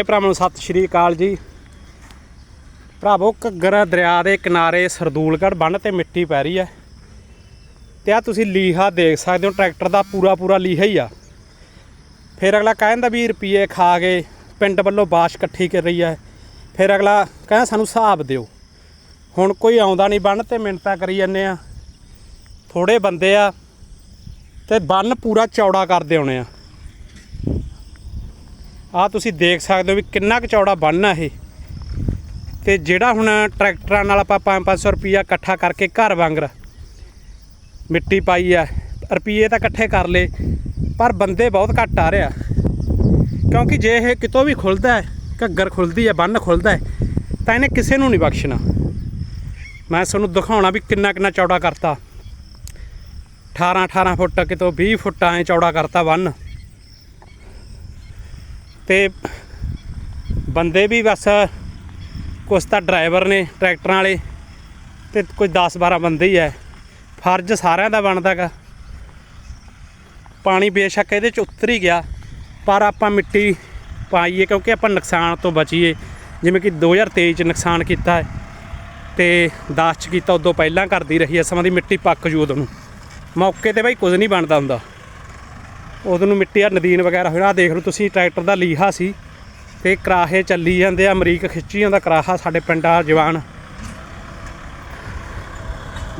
ਸਾਰੇ ਭਰਾਵਾਂ ਨੂੰ ਸਤਿ ਸ਼੍ਰੀ ਅਕਾਲ ਜੀ। ਭਰਾਵੋ, ਘੱਗਰ ਦਰਿਆ ਦੇ ਕਿਨਾਰੇ ਸਰਦੂਲਗੜ੍ਹ ਬੰਨ ਤੇ ਮਿੱਟੀ ਪੈ ਰਹੀ ਹੈ। ਤੇ ਆ ਤੁਸੀਂ ਲੀਹਾ ਦੇਖ ਸਕਦੇ ਹੋ, ਟਰੈਕਟਰ ਦਾ ਪੂਰਾ ਪੂਰਾ ਲੀਹਾ ਹੀ ਆ। ਫਿਰ ਅਗਲਾ ਕਹਿੰਦਾ ਵੀ ਰੁਪਏ ਖਾ ਕੇ ਪਿੰਡ ਵੱਲੋਂ ਬਾਸ਼ ਇਕੱਠੀ ਕਰ ਰਹੀ ਹੈ। ਫਿਰ ਅਗਲਾ ਕਹਿੰਦਾ ਸਾਨੂੰ ਹਿਸਾਬ ਦਿਓ। ਹੁਣ ਕੋਈ ਆਉਂਦਾ ਨਹੀਂ ਬੰਨ ਤੇ ਮਿੰਨਤਾਂ ਕਰੀ ਜਾਂਦੇ ਆ। ਥੋੜੇ ਬੰਦੇ ਆ ਤੇ ਬੰਨ ਪੂਰਾ ਚੌੜਾ ਕਰਦੇ ਆਉਣੇ ਆ। ਆ ਤੁਸੀਂ ਦੇਖ ਸਕਦੇ ਹੋ ਵੀ ਕਿੰਨਾ ਕੁ ਚੌੜਾ ਬੰਨ ਇਹ। ਤੇ ਜਿਹੜਾ ਹੁਣ ਟਰੈਕਟਰਾਂ ਨਾਲ ਆਪਾਂ 5-500 ਰੁਪਈਆ ਇਕੱਠਾ ਕਰਕੇ ਘਰ ਵਾਂਗਰ ਮਿੱਟੀ ਪਾਈ ਆ, ਰੁਪਈਏ ਤਾਂ ਇਕੱਠੇ ਕਰ ਲੇ ਪਰ ਬੰਦੇ ਬਹੁਤ ਘੱਟ ਆ ਰਿਹਾ ਕਿਉਂਕਿ ਜੇ ਇਹ ਕਿਤੋਂ ਵੀ ਖੁੱਲਦਾ ਹੈ, ਘੱਗਰ ਖੁੱਲਦੀ ਹੈ, ਬੰਨ ਖੁੱਲਦਾ ਹੈ, ਤਾਂ ਇਹਨੇ ਕਿਸੇ ਨੂੰ ਨਹੀਂ ਬਖਸ਼ਣਾ। ਮੈਂ ਤੁਹਾਨੂੰ ਦਿਖਾਉਣਾ ਵੀ ਕਿੰਨਾ ਕਿੰਨਾ ਚੌੜਾ ਕਰਤਾ। 18 18 ਫੁੱਟ, ਕਿਤੋਂ 20 ਫੁੱਟ ਐ ਚੌੜਾ ਕਰਤਾ ਬੰਨ। ਤੇ ਬੰਦੇ ਵੀ ਬਸ ਕੁਛ ਤਾਂ ਡਰਾਈਵਰ ਨੇ ਟਰੈਕਟਰਾਂ ਵਾਲੇ ਤੇ ਕੋਈ 10 12 ਬੰਦੇ ਹੀ ਐ ਫਰਜ਼ ਸਾਰਿਆਂ ਦਾ ਬਣਦਾਗਾ ਪਾਣੀ ਬੇਸ਼ੱਕ ਇਹਦੇ ਚ ਉਤਰ ਹੀ ਗਿਆ, ਪਰ ਆਪਾਂ ਮਿੱਟੀ ਪਾਈਏ ਕਿਉਂਕਿ ਆਪਾਂ ਨੁਕਸਾਨ ਤੋਂ ਬਚੀਏ। ਜਿਵੇਂ ਕਿ 2023 ਚ ਨੁਕਸਾਨ ਕੀਤਾ ਹੈ ਤੇ 10 ਚ ਕੀਤਾ, ਉਦੋਂ ਪਹਿਲਾਂ ਕਰਦੀ ਰਹੀ ਐ ਸਮਾਂ ਦੀ ਮਿੱਟੀ ਪੱਕ ਜੂ ਉਹਨੂੰ ਮੌਕੇ ਤੇ ਬਈ ਕੁਝ ਨਹੀਂ ਬਣਦਾ ਹੁੰਦਾ। ਉਦੋਂ ਨੂੰ ਮਿੱਟੀ ਆ, ਨਦੀਨ ਵਗੈਰਾ ਹੋਣਾ ਦੇਖ ਲਓ ਤੁਸੀਂ, ਟਰੈਕਟਰ ਦਾ ਲੀਹਾ ਸੀ ਤੇ ਕਰਾਹੇ ਚੱਲੀ ਜਾਂਦੇ ਆ, ਅਮਰੀਕ ਖਿੱਚੀ ਜਾਂਦਾ ਕਰਾਹਾ ਸਾਡੇ ਪਿੰਡਾਂ ਜਵਾਨ।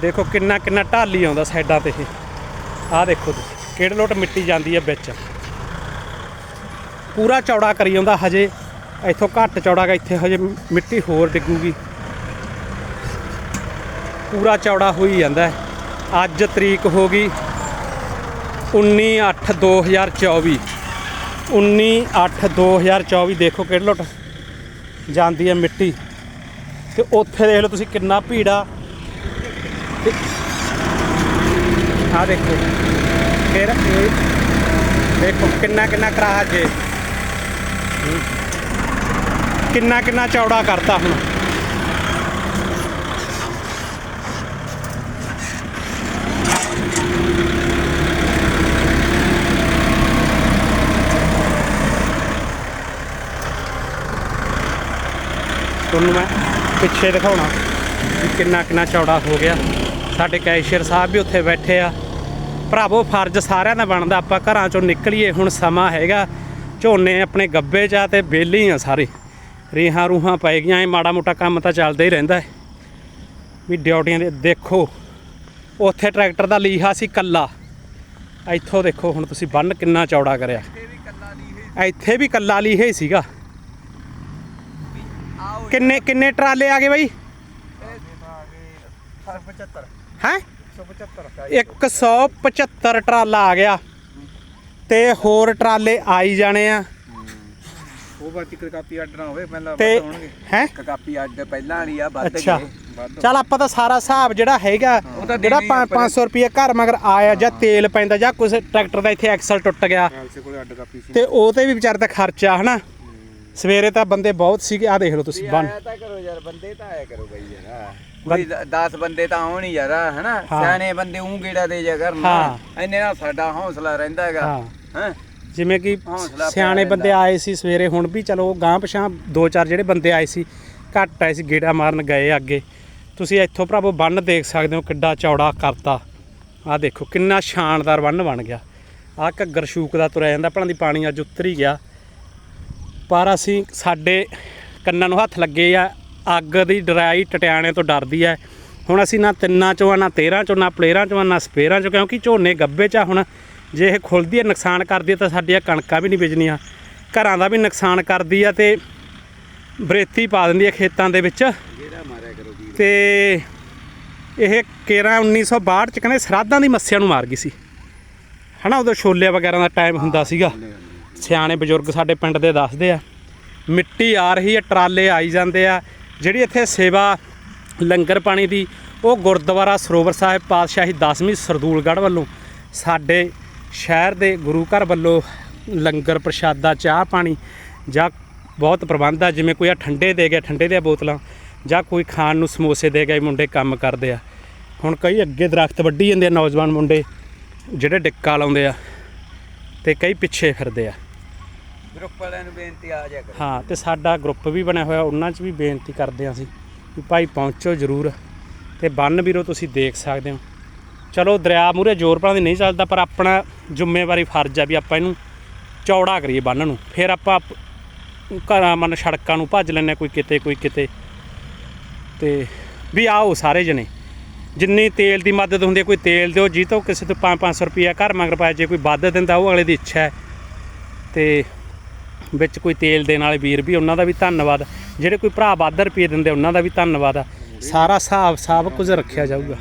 ਦੇਖੋ ਕਿੰਨਾ ਕਿੰਨਾ ਢਾਲੀ ਆਉਂਦਾ ਸਾਈਡਾਂ ਤੇ ਇਹ। ਆਹ ਦੇਖੋ ਤੁਸੀਂ, ਕਿਹੜੇ ਲੋਟ ਮਿੱਟੀ ਜਾਂਦੀ ਆ ਵਿੱਚ। ਪੂਰਾ ਚੌੜਾ ਕਰੀ ਜਾਂਦਾ ਹਜੇ, ਇੱਥੋਂ ਘੱਟ ਚੌੜਾ ਗਾ, ਇੱਥੇ ਹਜੇ ਮਿੱਟੀ ਹੋਰ ਡਿੱਗੂਗੀ। ਪੂਰਾ ਚੌੜਾ ਹੋਈ ਜਾਂਦਾ। ਅੱਜ ਤਰੀਕ ਹੋ ਗਈ 19/8/2024 19/8/2024 ਦੇਖੋ ਕਿਹੜੇ ਲੋਟ ਜਾਂਦੀ ਹੈ ਮਿੱਟੀ। ਤੇ ਉੱਥੇ ਦੇਖ ਲਓ ਤੁਸੀਂ ਕਿੰਨਾ ਭੀੜਾ। ਆ ਦੇਖੋ। ਫਿਰ ਇਹ ਦੇਖੋ ਕਿੰਨਾ ਕਿੰਨਾ ਕਰਾਹ ਜੇ। ਕਿੰਨਾ ਕਿੰਨਾ ਚੌੜਾ ਕਰਤਾ ਹੁਣ। ਤੁਹਾਨੂੰ ਮੈਂ ਪਿੱਛੇ ਦਿਖਾਉਣਾ ਵੀ ਕਿੰਨਾ ਕਿੰਨਾ ਚੌੜਾ ਹੋ ਗਿਆ। ਸਾਡੇ ਕੈਸ਼ੀਅਰ ਸਾਹਿਬ ਵੀ ਉੱਥੇ ਬੈਠੇ ਆ। ਭਰਾਵੋ, ਫਰਜ਼ ਸਾਰਿਆਂ ਦਾ ਬਣਦਾ, ਆਪਾਂ ਘਰਾਂ ਚੋਂ ਨਿਕਲੀਏ, ਹੁਣ ਸਮਾਂ ਹੈਗਾ। ਝੋਨੇ ਆਪਣੇ ਗੱਬੇ 'ਚ ਆ ਤੇ ਬੇਲੀ ਆ ਸਾਰੇ। ਰੀਹਾਂ ਰੂਹਾਂ ਪੈ ਗਈਆਂ, ਇਹ ਮਾੜਾ ਮੋਟਾ ਕੰਮ ਤਾਂ ਚੱਲਦਾ ਹੀ ਰਹਿੰਦਾ ਹੈ। ਵੀ ਡਿਊਟੀਆਂ ਦੇ ਦੇਖੋ, ਉੱਥੇ ਟਰੈਕਟਰ ਦਾ ਲੀਹਾ ਸੀ ਕੱਲਾ। ਇੱਥੋਂ ਦੇਖੋ ਹੁਣ ਤੁਸੀਂ ਬੰਨ ਕਿੰਨਾ ਚੌੜਾ ਕਰਿਆ। ਇੱਥੇ ਵੀ ਕੱਲਾ ਲੀਹਾ ਹੀ ਸੀਗਾ। ਕਿੰਨੇ ਕਿੰਨੇ ਟਰਾਲੇ ਆ ਗਏ ਬਾਈ? 75 ਹੈ 175 175 ਟਰਾਲਾ ਆ ਗਿਆ ਤੇ ਹੋਰ ਟਰਾਲੇ ਆਈ ਜਾਣੇ ਆ। ਉਹ ਬਾਤੀ ਕਾਪੀ ਅੱਡ ਨਾ ਹੋਵੇ ਪਹਿਲਾਂ ਤੇ ਹੈ? ਕਾਪੀ ਅੱਡ ਪਹਿਲਾਂ ਵਾਲੀ ਆ ਵੱਧ ਅੱਛਾ। ਚਲ ਆਪਾਂ ਤਾਂ ਸਾਰਾ ਹਿਸਾਬ ਜਿਹੜਾ ਹੈਗਾ ਜਿਹੜਾ ਦੇਣੀ ਆ, 500 ਰੁਪਏ ਘਰ ਮਗਰ ਆਇਆ ਜਾਂ ਤੇਲ ਪੈਂਦਾ ਜਾਂ ਕੁਝ ਟਰੈਕਟਰ ਦਾ ਇੱਥੇ ਐਕਸਲ ਟੁੱਟ ਗਿਆ। ਤੇ ਉਹ ਤੇ ਵੀ ਵਿਚਾਰ ਦਾ ਖਰਚਾ ਹਨਾ? ਸਵੇਰੇ ਤਾਂ ਬੰਦੇ ਬਹੁਤ ਸੀਗੇ ਆ ਦੇਖ ਲਓ ਤੁਸੀਂ ਬਣ ਆਇਆ ਤਾਂ ਕਰੋ ਯਾਰ ਬੰਦੇ ਤਾਂ ਆਇਆ ਕਰੋ ਬਈ ਯਾਰ ਕੋਈ 10 ਬੰਦੇ ਤਾਂ ਆਉਣ ਹੀ ਯਾਰ ਹਨਾ। ਸਿਆਣੇ ਬੰਦੇ ਉਂ ਗੇੜਾ ਦੇ ਜਾ ਕਰਨ ਹਾਂ। ਇੰਨੇ ਨਾਲ ਸਾਡਾ ਹੌਸਲਾ ਰਹਿੰਦਾ ਹੈਗਾ ਹਾਂ। ਜਿਵੇਂ ਕਿ ਸਿਆਣੇ ਬੰਦੇ। ਆਏ ਸੀ ਸਵੇਰੇ ਹੁਣ ਵੀ ਚਲੋ ਗਾਂ ਪਛਾਂ ਦੋ ਚਾਰ ਜਿਹੜੇ ਬੰਦੇ ਆਏ ਸੀ ਘੱਟ ਆਏ ਸੀ ਗੇੜਾ ਮਾਰਨ ਗਏ ਅੱਗੇ। ਤੁਸੀਂ ਇੱਥੋਂ ਭਰਾਵੋ ਬੰਨ ਦੇਖ ਸਕਦੇ ਹੋ ਕਿੱਡਾ ਚੌੜਾ ਕਰਤਾ। ਆਹ ਦੇਖੋ ਕਿੰਨਾ ਸ਼ਾਨਦਾਰ ਬੰਨ ਬਣ ਗਿਆ। ਆਹ ਘੱਗਰ ਸ਼ੂਕ ਦਾ ਤੁਰਿਆ ਜਾਂਦਾ ਭਲਾਂ ਦੀ ਪਾਣੀ ਅੱਜ ਉਤਰ ਹੀ ਗਿਆ। ਪਰ ਅਸੀਂ ਸਾਡੇ ਕੰਨਾਂ ਨੂੰ ਹੱਥ ਲੱਗੇ ਆ ਅੱਗ ਦੀ ਡਰਾਈ ਟਟਿਆਣੇ ਤੋਂ ਡਰਦੀ ਹੈ ਹੁਣ ਅਸੀਂ ਨਾ ਤਿੰਨਾਂ ਚੋਂ ਆ ਨਾ 13 ਚੋਂ ਨਾ ਪਲੇਰਾਂ ਚੋਂ ਆ, ਨਾ ਸਪੇਰਾਂ ਚੋਂ ਕਿਉਂਕਿ ਝੋਨੇ ਗੱਬੇ 'ਚ ਆ ਹੁਣ। ਜੇ ਇਹ ਖੁੱਲਦੀ ਹੈ ਨੁਕਸਾਨ ਕਰਦੀ ਹੈ ਤਾਂ ਸਾਡੀਆਂ ਕਣਕਾਂ ਵੀ ਨਹੀਂ ਬੀਜਣੀਆਂ। ਘਰਾਂ ਦਾ ਵੀ ਨੁਕਸਾਨ ਕਰਦੀ ਆ ਤੇ ਬਰੇਤੀ ਪਾ ਦਿੰਦੀ ਹੈ ਖੇਤਾਂ ਦੇ ਵਿੱਚ। ਗੇੜਾ ਮਾਰਿਆ ਕਰੋ ਵੀਰ ਤੇ ਇਹ ਕੇਰਾ 1962 ਚ ਕਹਿੰਦੇ ਸਰਾਧਾਂ ਦੀ ਮੱਸਿਆ ਨੂੰ ਮਾਰ ਗਈ ਸੀ। ਹਨਾ ਉਦੋਂ ਛੋਲੇ ਵਗੈਰਾ ਦਾ ਟਾਈਮ ਹੁੰਦਾ ਸੀਗਾ। ਸਿਆਣੇ ਬਜ਼ੁਰਗ ਸਾਡੇ ਪਿੰਡ ਦੇ ਦੱਸਦੇ ਆ, ਮਿੱਟੀ ਆ ਰਹੀ ਹੈ, ਟਰਾਲੇ ਆਈ ਜਾਂਦੇ ਆ। ਜਿਹੜੀ ਇੱਥੇ ਸੇਵਾ ਲੰਗਰ ਪਾਣੀ ਦੀ, ਉਹ ਗੁਰਦੁਆਰਾ ਸਰੋਵਰ ਸਾਹਿਬ ਪਾਤਸ਼ਾਹੀ 10ਵੀਂ ਸਰਦੂਲਗੜ੍ਹ ਵੱਲੋਂ ਸਾਡੇ ਸ਼ਹਿਰ ਦੇ ਗੁਰੂ ਘਰ ਵੱਲੋਂ ਲੰਗਰ ਪ੍ਰਸ਼ਾਦਾ, ਚਾਹ ਪਾਣੀ ਜਾਂ ਬਹੁਤ ਪ੍ਰਬੰਧ ਆ, ਜਿਵੇਂ ਕੋਈ ਆ ਠੰਡੇ ਦੇ ਗਿਆ ਠੰਡੇ ਦੀਆਂ ਬੋਤਲਾਂ ਜਾਂ ਕੋਈ ਖਾਣ ਨੂੰ ਸਮੋਸੇ ਦੇ ਗਏ ਮੁੰਡੇ ਕੰਮ ਕਰਦੇ ਆ। ਹੁਣ ਕਈ ਅੱਗੇ ਦਰਖਤ ਵੱਢੀ ਜਾਂਦੇ ਆ ਨੌਜਵਾਨ ਮੁੰਡੇ, ਜਿਹੜੇ ਡਿੱਕਾ ਲਾਉਂਦੇ ਆ ਤੇ ਕਈ ਪਿੱਛੇ ਫਿਰਦੇ ਆ। ਗਰੁੱਪ ਵਾਲਿਆਂ ਨੂੰ ਬੇਨਤੀ ਆ ਜਾ ਕਰੋ। ਹਾਂ ਤੇ ਸਾਡਾ ਗਰੁੱਪ ਵੀ ਬਣਿਆ ਹੋਇਆ ਉਹਨਾਂ 'ਚ ਵੀ ਬੇਨਤੀ ਕਰਦੇ ਹਾਂ ਅਸੀਂ ਵੀ ਭਾਈ ਪਹੁੰਚੋ ਜ਼ਰੂਰ ਤੇ ਬੰਨ ਵੀਰੋ ਤੁਸੀਂ ਦੇਖ ਸਕਦੇ ਹੋ ਚਲੋ ਦਰਿਆ ਮੂਰੇ ਜ਼ੋਰ ਪਾਉਣ ਦੀ ਨਹੀਂ ਚੱਲਦਾ ਪਰ ਆਪਣਾ ਜ਼ਿੰਮੇਵਾਰੀ ਫਰਜ਼ ਆ ਵੀ ਆਪਾਂ ਇਹਨੂੰ ਚੌੜਾ ਕਰੀਏ ਬੰਨ ਨੂੰ। ਫਿਰ ਆਪਾਂ ਘਰਾਂ ਮਨ ਸੜਕਾਂ ਨੂੰ ਭੱਜ ਲੈਂਦੇ ਹਾਂ, ਕੋਈ ਕਿਤੇ ਕੋਈ ਕਿਤੇ। ਤੇ ਵੀ ਆਓ ਸਾਰੇ ਜਣੇ। ਜਿੰਨੀ ਤੇਲ ਦੀ ਮਦਦ ਹੁੰਦੀ ਹੈ ਕੋਈ ਤੇਲ ਦਿਓ ਜੀ ਤੋਂ ਕਿਸੇ ਤੋਂ 5-500 ਰੁਪਿਆ ਘਰ ਮੰਗਰ ਪਾਇਆ ਜੇ ਕੋਈ ਵੱਧ ਦਿੰਦਾ ਉਹ ਅਗਲੇ ਦੀ ਇੱਛਾ ਹੈ। ਤੇ ਵਿੱਚ ਕੋਈ ਤੇਲ ਦੇਣ ਵਾਲੇ ਵੀਰ ਵੀ, ਉਹਨਾਂ ਦਾ ਵੀ ਧੰਨਵਾਦ। ਜਿਹੜੇ ਕੋਈ ਭਰਾ ਵੱਧ ਰੁਪਏ ਦਿੰਦੇ, ਉਹਨਾਂ ਦਾ ਵੀ ਧੰਨਵਾਦ ਆ। ਸਾਰਾ ਹਿਸਾਬ ਸਭ ਕੁਝ ਰੱਖਿਆ ਜਾਊਗਾ।